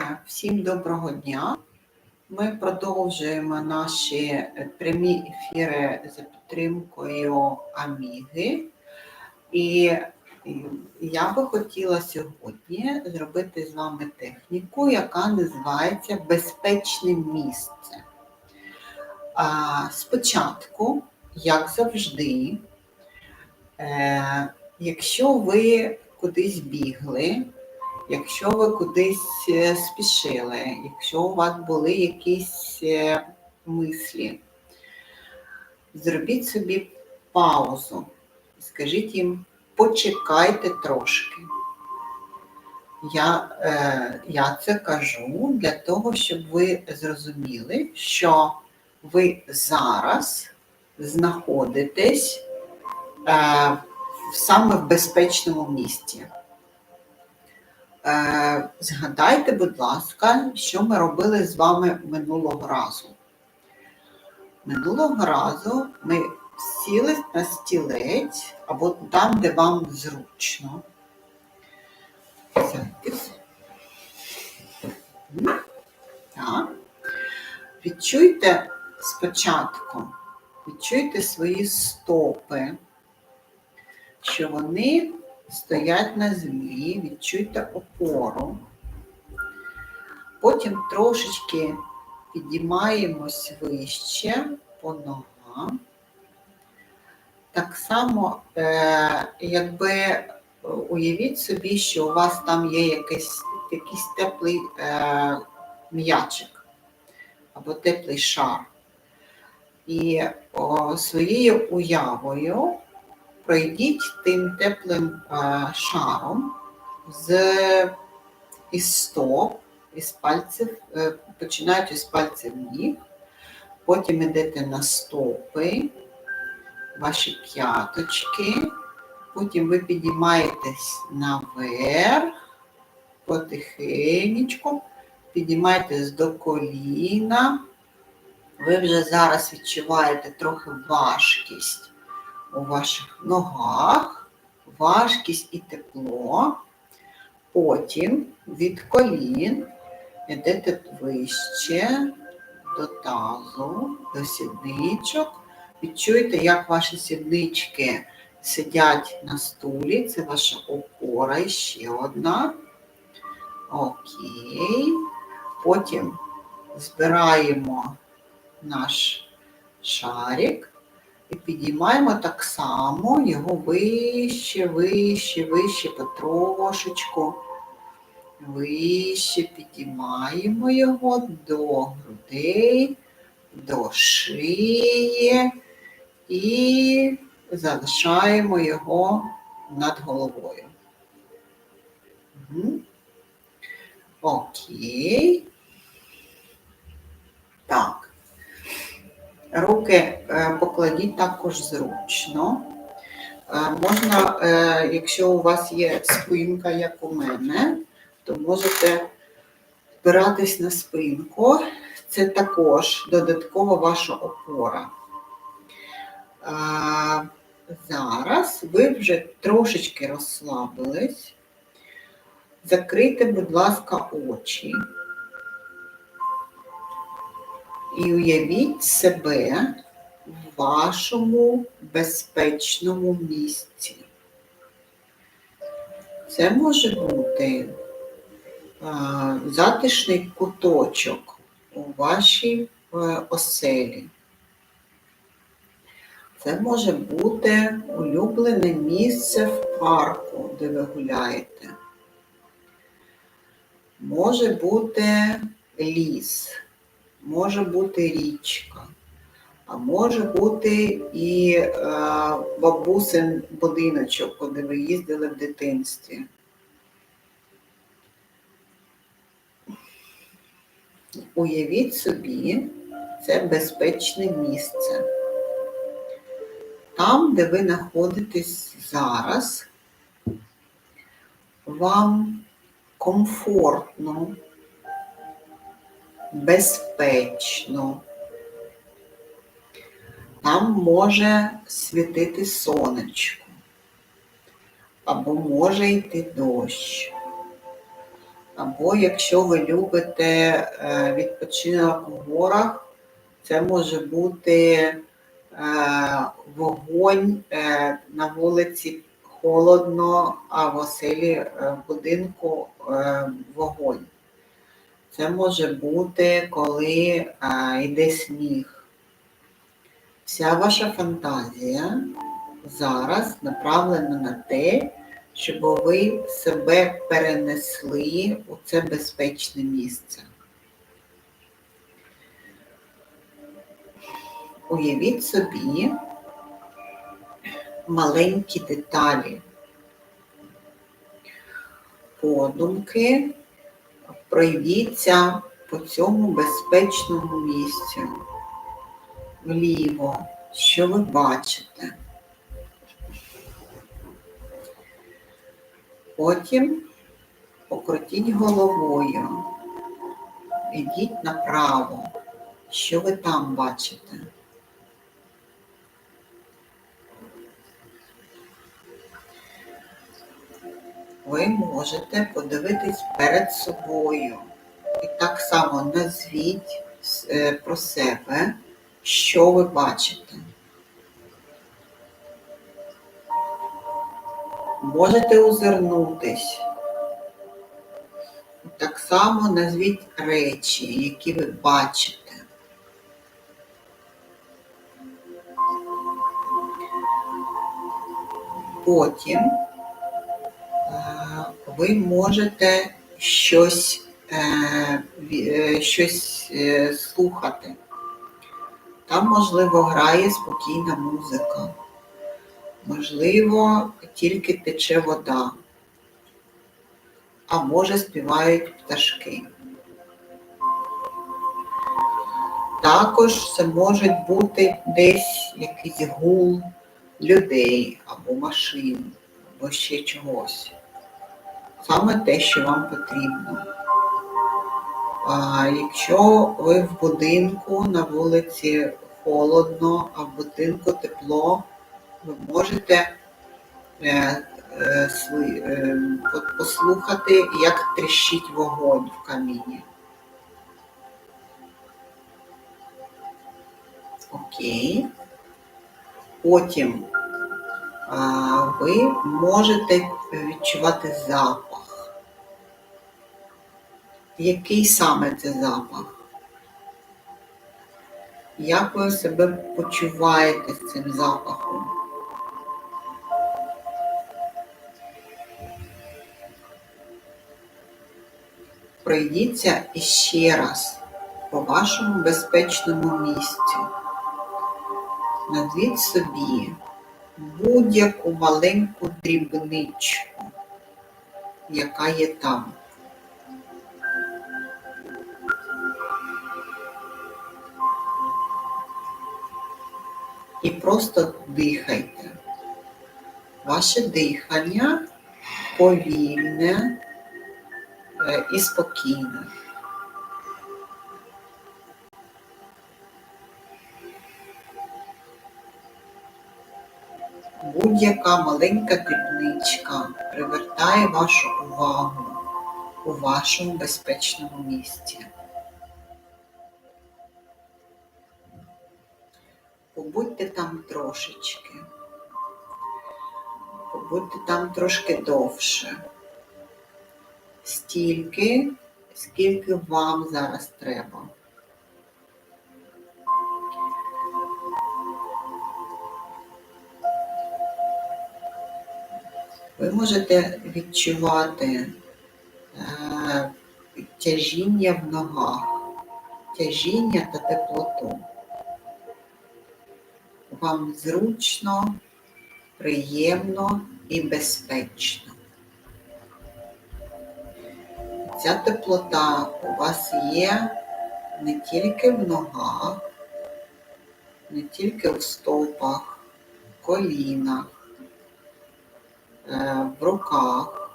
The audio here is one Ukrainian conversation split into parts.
Е, Всім доброго дня. Ми продовжуємо наші е, прямі ефіри за підтримкою Аміги. І я би хотіла сьогодні зробити з вами техніку, яка називається Безпечне місце. Спочатку, як завжди, е, якщо ви кудись бігли, Якщо ви кудись е, спішили, якщо у вас були якісь е, мислі, зробіть собі паузу. Скажіть їм, почекайте трошки. Я, е, я це кажу для того, щоб ви зрозуміли, що ви зараз знаходитесь е, саме в безпечному місці. Е, Згадайте, будь ласка, що ми робили з вами минулого разу. Минулого разу ми сіли на стілець або там, де вам зручно. Так. Відчуйте спочатку, відчуйте свої стопи, що вони стоять на землі, відчуйте опору. Потім трошечки підіймаємось вище по ногам. Так само, е, якби уявіть собі, що у вас там є якийсь, якийсь теплий е, м'ячик або теплий шар. І о, своєю уявою пройдіть тим теплим шаром з із стоп, із пальців, е, починаючи з пальців ніг, потім йдете на стопи, ваші п'яточки, потім ви підіймаєтесь наверх, потихенечку, підіймаєтесь до коліна. Ви вже зараз відчуваєте трохи важкість у ваших ногах, важкість і тепло. Потім від колін йдете вище до тазу, до сідничок. Відчуєте, як ваші сіднички сидять на стулі. Це ваша опора ще одна. Окей. Потім збираємо наш шарик. І підіймаємо так само його вище, вище, вище, потрошечку. Вище підіймаємо його до грудей, до шиї і залишаємо його над головою. Угу. Окей. Так. Руки е, покладіть також зручно. Е, можна, е, якщо у вас є спинка, як у мене, то можете спиратись на спинку. Це також додаткова ваша опора. Зараз ви вже трошечки розслабились. Закрийте, будь ласка, очі і уявіть себе в вашому безпечному місці. Це може бути а, затишний куточок у вашій а, е, оселі. Це може бути улюблене місце в парку, де ви гуляєте. Може бути ліс може бути річка, а може бути і е, бабусин будиночок, куди ви їздили в дитинстві. Уявіть собі, це безпечне місце. Там, де ви знаходитесь зараз, вам комфортно безпечно. Там може світити сонечко, або може йти дощ, Або якщо ви любите е, відпочинок в горах, це може бути е, вогонь е, на вулиці холодно, а в оселі будинку вогонь. Це може бути, коли е, йде сніг. Вся ваша фантазія зараз направлена на те, щоб ви себе перенесли у це безпечне місце. Уявіть собі маленькі деталі, подумки, пройдіться по цьому безпечному місцю. Вліво, що ви бачите? Потім покрутіть головою, йдіть направо. Що ви там бачите? Ви можете подивитись перед собою і так само назвіть е, про себе, що ви бачите. Можете озирнутись. Так само назвіть речі, які ви бачите. Потім ви можете щось, е, е, щось е, слухати. Там, можливо, грає спокійна музика. Можливо, тільки тече вода, а може співають пташки. Також це може бути десь якийсь гул людей або машин, або ще чогось. Саме те, що вам потрібно. А якщо ви в будинку на вулиці холодно, а в будинку тепло, ви можете е, е, е, послухати, як тріщить вогонь в каміні. Окей. Потім ви можете відчувати запах. Який саме це запах? Як ви себе почуваєте з цим запахом? Пройдіться іще раз по вашому безпечному місцю. Назвіть собі будь-яку маленьку дрібничку, яка є там. І просто дихайте. Ваше дихання повільне е, і спокійне. Будь-яка маленька дрібничка привертає вашу увагу у вашому безпечному місці. Побудьте там трошечки. Побудьте там трошки довше. Стільки, скільки вам зараз треба. Ви можете відчувати е, тяжіння в ногах, тяжіння та теплоту. Вам зручно, приємно і безпечно. Ця теплота у вас є не тільки в ногах, не тільки в стопах, колінах, е, в руках,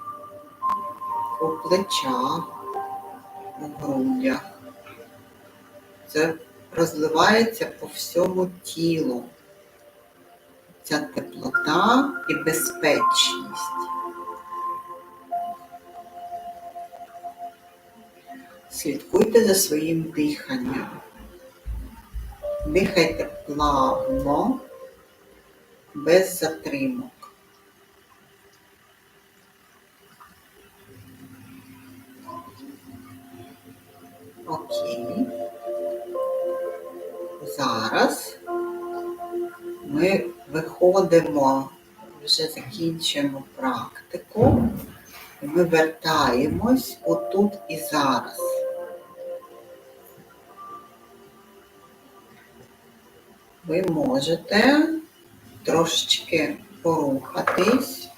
у плечах, у грудях. Це розливається по всьому тілу. Ця теплота і безпечність. Слідкуйте за своїм диханням. Дихайте плавно, без затримок. Окей. Зараз ми виходимо, вже закінчуємо практику, ми вертаємось отут і зараз. Ви можете трошечки порухатись,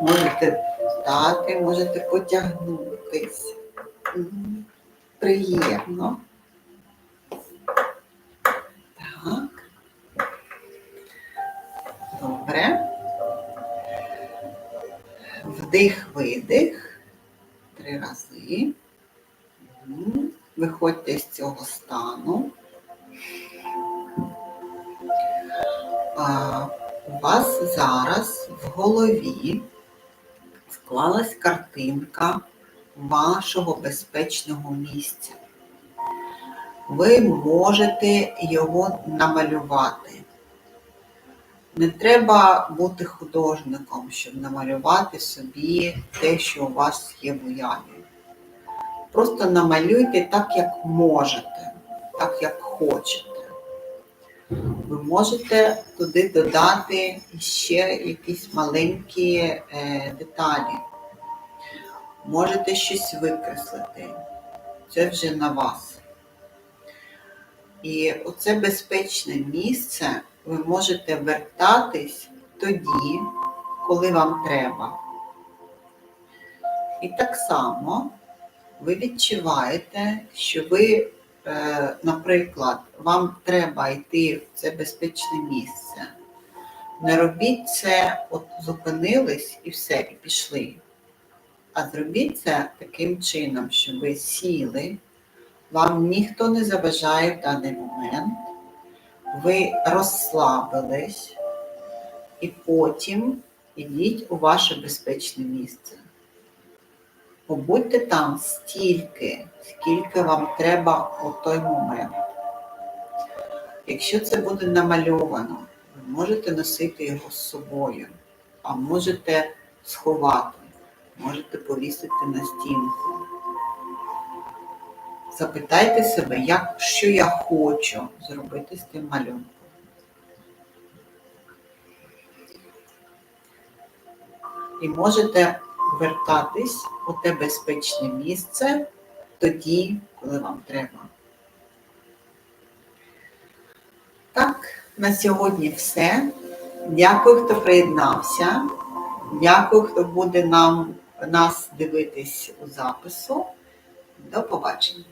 можете встати, можете потягнутись. Приємно. Так. Добре. Вдих-видих. Три рази. Виходьте з цього стану. А, у вас зараз в голові склалась картинка вашого безпечного місця. Ви можете його намалювати. Не треба бути художником, щоб намалювати собі те, що у вас є в уяві. Просто намалюйте так, як можете, так, як хочете. Ви можете туди додати ще якісь маленькі е, деталі. Можете щось викреслити. Це вже на вас. І оце безпечне місце ви можете вертатись тоді, коли вам треба. І так само ви відчуваєте, що ви, е, наприклад, вам треба йти в це безпечне місце. Не робіть це, от зупинились і все, і пішли. А зробіть це таким чином, щоб ви сіли, вам ніхто не заважає в даний момент, ви розслабились і потім йдіть у ваше безпечне місце. Побудьте там стільки, скільки вам треба у той момент. Якщо це буде намальовано, ви можете носити його з собою, а можете сховати, можете повісити на стінку. Запитайте себе, як, що я хочу зробити з тим малюнком. І можете вертатись у те безпечне місце тоді, коли вам треба. Так, на сьогодні все. Дякую, хто приєднався. Дякую, хто буде нам, нас дивитись у запису. До побачення.